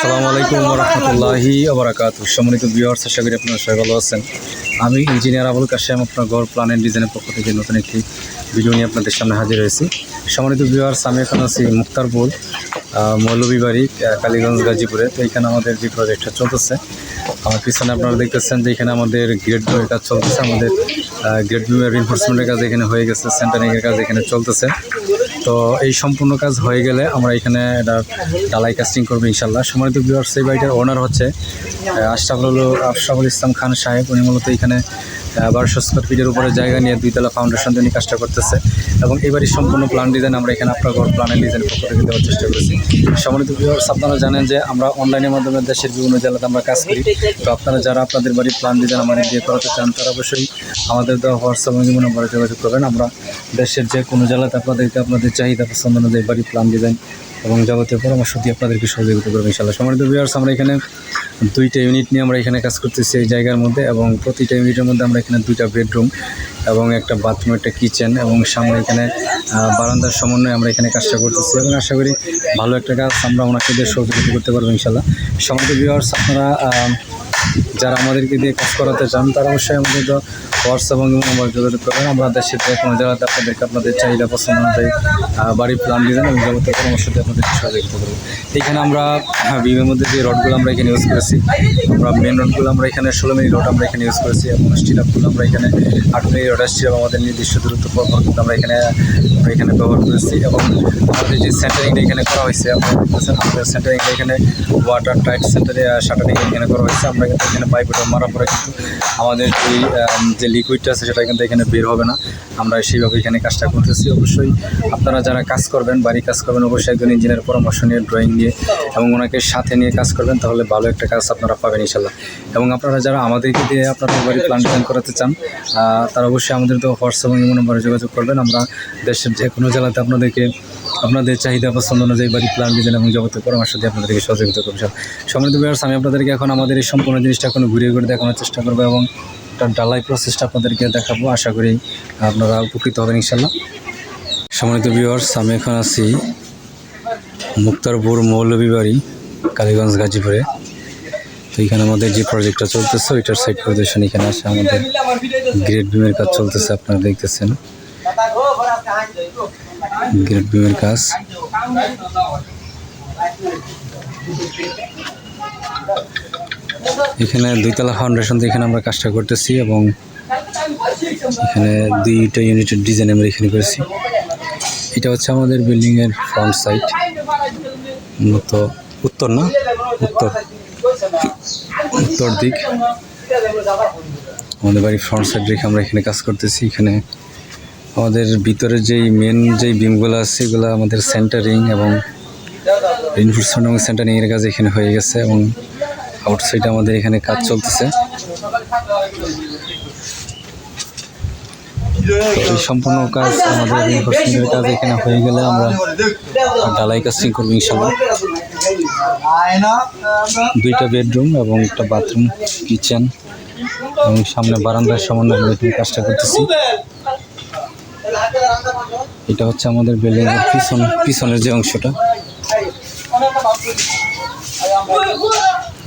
আসসালামু আলাইকুম রহমতুল্লাহি আবরাকাত সম্মানিত ভিউয়ার্স আশা করি আপনারা সবাই ভালো আছেন। আমি ইঞ্জিনিয়ার আবুল কাশেম আপনার ঘর প্ল্যান অ্যান্ড ডিজাইনের পক্ষ থেকে নতুন একটি ভিডিও নিয়ে আপনাদের সামনে হাজির হয়েছি। সম্মানিত ভিউয়ার্স আমি এখন আছি মুক্তারপুর আহ, মৌলভীবাড়ি কালীগঞ্জ গাজীপুরে। তো এখানে আমাদের যে প্রজেক্টটা চলতেছে আমার পিছনে আপনারা দেখতেছেন যে এখানে আমাদের গ্রেড বিমের কাজ চলতেছে। আমাদের গ্রেড বিমের রিনফোর্সমেন্টের কাজ এখানে হয়ে গেছে সেন্টারিংয়ের কাজ এখানে চলতেছে। তো এই সম্পূর্ণ কাজ হয়ে গেলে আমরা এখানে এটা ডালাই কাস্টিং করব ইনশাল্লাহ সম্মানিত ভিউয়ার্স এই বাড়িটার ওনার হচ্ছে আশরাফুল আশরাফুল ইসলাম খান সাহেব। উনি মূলত এখানে বারোশো স্কোয়ার ফিটের উপরে জায়গা নিয়ে দুইতলা ফাউন্ডেশন দিয়ে কাজটা করতেছে এবং বাড়ির সম্পূর্ণ প্ল্যান ডিজাইন আমরা এখানে আপনার ঘর প্ল্যানের ডিজাইন থেকে দেওয়ার চেষ্টা করেছি। সম্মানিত ভিউয়ার্স আপনারা জানেন যে আমরা অনলাইনের মাধ্যমে দেশের বিভিন্ন জেলাতে আমরা কাজ করি। তো আপনারা যারা আপনাদের বাড়ির প্ল্যান ডিজাইন আমাদের দিয়ে করাতে চান, তারা অবশ্যই আমাদের দেওয়া হোয়াটসঅ্যাপ এবং নম্বরে যোগাযোগ করবেন। আমরা দেশের যে কোনো জেলাতে আপনাদেরকে আপনাদের চাহিদা পছন্দ অনুযায়ী বাড়ির প্ল্যান ডিজাইন এবং যাবতীয় পরামর্শ দিয়ে আপনাদেরকে সহযোগিতা করব ইনশাল্লাহ সম্মানিত ভিউয়ার্স আমরা এখানে দুইটা ইউনিট নিয়ে আমরা এখানে কাজ করতেছি এই জায়গার মধ্যে এবং প্রতিটা ইউনিটের মধ্যে আমরা এখানে দুইটা বেডরুম এবং একটা বাথরুম একটা কিচেন এবং সামনে এখানে বারান্দার সমন্বয়ে আমরা এখানে কাজটা করতেছি এবং আশা করি ভালো একটা কাজ আমরা ওনাকে সহযোগিতা করতে পারব ইনশাল্লাহ সম্মানিত ভিউয়ার্স আপনারা যারা আমাদেরকে দিয়ে কাজ করাতে চান তারা অবশ্যই আমাদের হোয়াটসঅ্যাপ এবং নম্বর যোগাযোগ করবেন। আমরা দেশের যে কোনো জায়গাতে আপনাদেরকে আপনাদের চাহিদা পছন্দ অনুযায়ী বাড়ির প্ল্যান ডিজাইন এবং যাবতীয় পরামর্শ দিয়ে আপনাদেরকে সহযোগিতা করব এখানে আমরা হ্যাঁ, বিমের মধ্যে যে রডগুলো আমরা এখানে ইউজ করেছি আমরা মেন রডগুলো আমরা এখানে ষোলো মিনিট রড আমরা এখানে ইউজ করেছি এবং স্টিরাপগুলো আমরা এখানে আট মিনিট রড স্টিরাপ আমাদের নির্দিষ্ট দূরত্ব পরপর কিন্তু আমরা এখানে এখানে ব্যবহার করেছি এবং আমাদের যে সেন্টারিংটা এখানে করা হয়েছে আপনারা সেন্টারিংটা এখানে ওয়াটার টাইট সেন্টারে শাটারিং এখানে করা হয়েছে। আমরা কিন্তু এখানে পাইপটা মারার পরে কিন্তু আমাদের যে যে লিকুইডটা আছে সেটা কিন্তু এখানে বের হবে না। আমরা সেইভাবে এখানে কাজটা করতেছি। অবশ্যই আপনারা যারা কাজ করবেন, বাড়ি কাজ করবেন, অবশ্যই একজন ইঞ্জিনিয়ার পরামর্শ নিয়ে ড্রয়িং নিয়ে এবং ওনাকে সাথে নিয়ে কাজ করবেন, তাহলে ভালো একটা কাজ আপনারা পাবেন ইনশাল্লাহ এবং আপনারা যারা আমাদেরকে দিয়ে আপনাদের বাড়ি প্ল্যান প্ল্যান করাতে চান তারা অবশ্যই আমাদের তো হোয়াটসঅ্যাপ এবং নম্বরে যোগাযোগ করবেন। আমরা দেশের যে কোনো জেলাতে আপনাদেরকে আপনাদের চাহিদা পছন্দ অনুযায়ী বাড়ি প্ল্যান ডিজাইন এবং যাবতীয় পরামর্শ দিয়ে আপনাদেরকে সহযোগিতা করব সম্মানিত বিহার্স আমি আপনাদেরকে এখন আমাদের এই সম্পূর্ণ জিনিসটা ঘুরিয়ে ঘুরে ঘুরে দেখানোর চেষ্টা করব এবং একটা ডালাই প্রসেসটা আপনাদেরকে দেখাবো। আশা করি আপনারা উপকৃত হবেন ইনশাল্লাহ সম্মানিত ভিউয়ার্স আমি এখন আছি মুক্তারপুর মৌলভীবাড়ি, কালীগঞ্জ, গাজীপুরে। তো এখানে আমাদের যে প্রজেক্টটা চলতেছে, ওইটার সাইড প্রদর্শন এখানে আসে আমাদের গ্রেড বিমের কাজ চলতেছে, আপনারা দেখতেছেন। গ্রেড বিমের কাজ। এখানে দুইতলা ফাউন্ডেশন দিয়ে এখানে আমরা কাজটা করতেছি এবং এখানে দুইটা ইউনিটের ডিজাইন আমরা এখানে করেছি। এটা হচ্ছে আমাদের বিল্ডিংয়ের ফ্রন্ট সাইড মূলত উত্তর না? উত্তর। উত্তর দিক। আমাদের বাড়ির ফ্রন্ট সাইড রেখে আমরা এখানে কাজ করতেছি। এখানে আমাদের ভিতরে যেই মেন যেই বিমগুলো আছে, এগুলো আমাদের সেন্টারিং এবং রিনফোর্সমেন্ট এবং সেন্টারিংয়ের কাজ এখানে হয়ে গেছে এবং আউটসাইডে আমাদের এখানে কাজ চলতেছে। এই সম্পূর্ণ কাজ আমাদের কাজ এখানে হয়ে গেলে আমরা ডালাই কাস্টিং করব ইনশাল্লাহ দুইটা বেডরুম এবং একটা বাথরুম, কিচেন এবং সামনে বারান্দার সামান্য আমরা এখানে কাজটা করতেছি। এটা হচ্ছে আমাদের বিল্ডিং এর পিছন পিছনের যে অংশটা।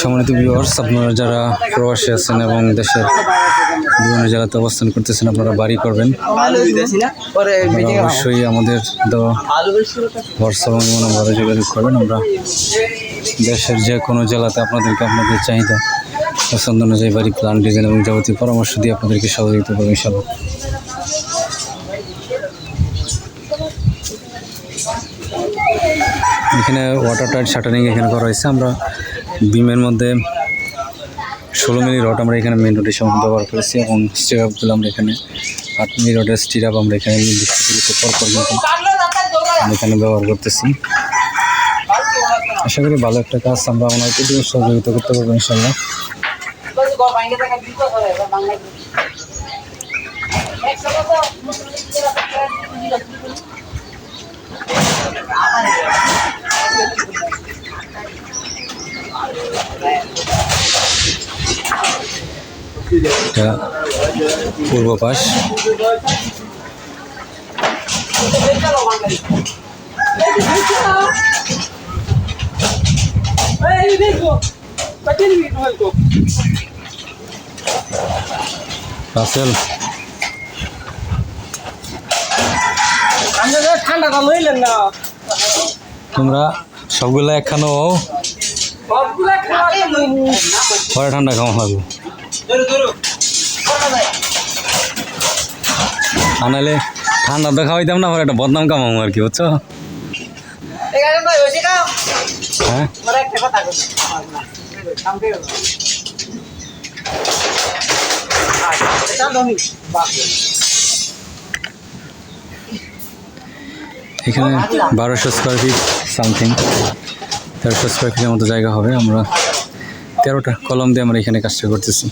সম্মানিত ভিউয়ার্স আপনারা যারা প্রবাসী আছেন এবং দেশের বিভিন্ন জেলাতে অবস্থান করতেছেন, আপনারা বাড়ি করবেন। অবশ্যই আমাদের হোয়াটসঅ্যাপ এবং যোগাযোগ করবেন। আমরা দেশের যে কোনো জেলাতে আপনাদেরকে আপনাদের চাহিদা পছন্দ অনুযায়ী বাড়ি প্ল্যান ডিজাইন এবং যাবতীয় পরামর্শ দিয়ে আপনাদেরকে সহযোগিতা করব ইনশাল্লাহ এখানে ওয়াটার টাইট শাটারিং এখানে করা হয়েছে। আমরা বিমের মধ্যে ষোলো মিলি রড আমরা এখানে মেন রোডের সময় ব্যবহার করেছি এবং স্টিরাপগুলো আমরা এখানে আট মিলি রডের স্টিরাপ আমরা এখানে এখানে ব্যবহার করতেছি। আশা করি ভালো একটা কাজ আমরা ওনাকে সহযোগিতা করতে পারব ইনশাল্লাহ এটা পূর্ব পাশ। রাসেল তোমরা সবগুলা একখানো পরে ঠান্ডা খাওয়া হবে। আনালে ঠান্ডা তো খাওয়াইতাম না, পরে একটা বদনাম কামাবো আর কি, বুঝছ? হ্যাঁ? এখানে বারোশো স্কোয়ার ফিট সামথিং তেরোশো স্কোয়ার ফিটের মতো জায়গা হবে। আমরা তেরোটা কলম দিয়ে আমরা এখানে কাজটা করতেছি।